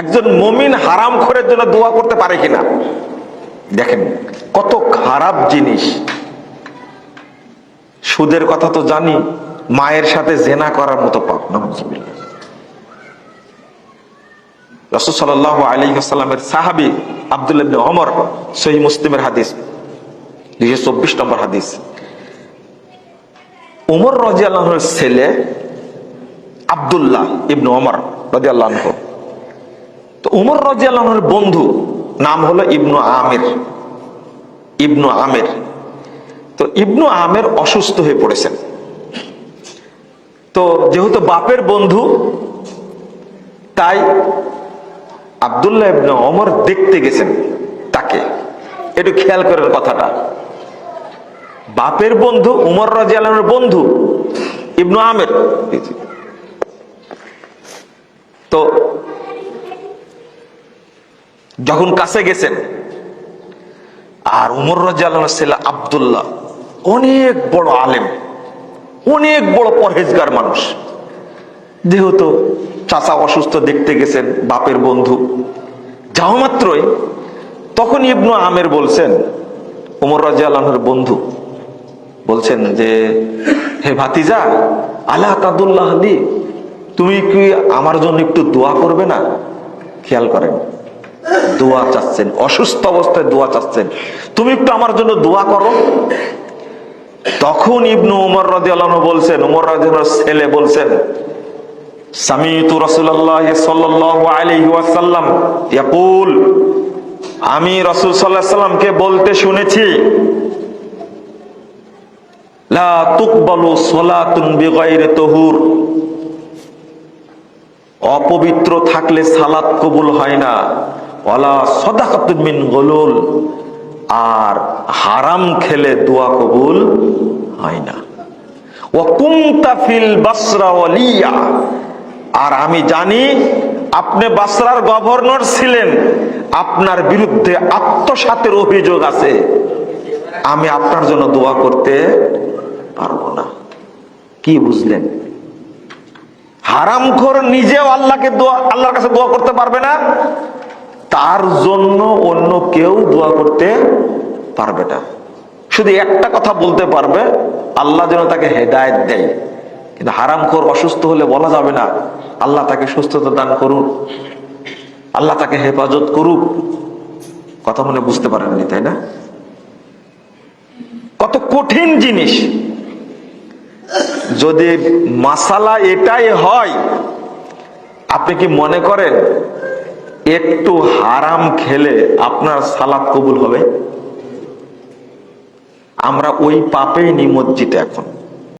একজন মমিন হারাম খোরের জন্য দোয়া করতে পারে কিনা? দেখেন, কত খারাপ জিনিস। সুদের কথা তো জানি, মায়ের সাথে জেনা করার মতো পাপ আলী সাহাবি আবদুল্লাহ ইবনে ওমর সহি মুসলিমের হাদিস, দুইশো চব্বিশ নম্বর হাদিস। উমর রাজি আল্লাহর ছেলে আবদুল্লাহ ইবনু ওমর রাজি আল্লাহ তো উমর রাজি আল্লাহর বন্ধু নাম হলো ইবনু আমের। ইবনু আমের। তো ইবনু আমের অসুস্থ হয়ে পড়েছেন। তো যেহেতু বাপের বন্ধু, তাই আবদুল্লাহ ইবনে অমর দেখতে গেছেন তাকে। একটু খেয়াল করার কথাটা। বাপের বন্ধু, উমর রাজি আলমের বন্ধু, ইবনু আমের। তো যখন কাছে গেছেন, আর উমর রাজি আলমের আবদুল্লাহ, অনেক বড় আলেম, অনেক বড় পরহেজগার মানুষ। যেহেতু চাচা অসুস্থ দেখতে গেছেন, বাপের বন্ধু। যাও মাত্রই তখন ইবনু আমের বলছেন, উমর রাজি আল্লাহর বন্ধু, বলছেন যে, হে ভাতিজা আল্লাহ তাদুল্লাহ তুমি কি আমার জন্য একটু দোয়া করবে না? খেয়াল করেন। দোয়া চাচ্ছেন, অসুস্থ অবস্থায় দোয়া চাচ্ছেন। তুমি একটু আমার জন্য দোয়া করো। তখন ইবনু উমর রাজি আল্লাহ বলছেন, উমর রাজি ছেলে বলছেন আমি রাসূল সাল্লামকে বলতে শুনেছি অপবিত্র থাকলে সালাত কবুল হয় না। ওয়ালা সাদাকাতুন মিন আর হারাম খেলে দোয়া কবুল হয় না। ওয়া কুনতা বাসরা ওয়ালিয়া। আর আমি জানি, আপনি বাসরার গভর্নর ছিলেন, আপনার বিরুদ্ধে আত্মসাতের অভিযোগ আছে। আমি আপনার জন্য দোয়া করতে পারব না। কি বুঝলেন? হারামখোর নিজেও আল্লাহকে দোয়া আল্লাহর কাছে দোয়া করতে পারবে না? তার জন্য অন্য কেউ দোয়া করতে পারবে না। শুধু একটা কথা বলতে পারবে, আল্লাহ যেন তাকে হেদায়ত দেয়। কিন্তু হারামখোর অসুস্থ হলে বলা যাবে না, আল্লাহ তাকে সুস্থতা দান করুন আল্লাহ তাকে হেফাজত করুক। কথা মনে বুঝতে পারেননি, তাই না? কত কঠিন জিনিস। যদি মাসালা এটাই হয়, আপনি কি মনে করেন একটু হারাম খেলে আপনার সালাদ কবুল হবে? আমরা ওই পাপেই নিমজ্জিত এখন।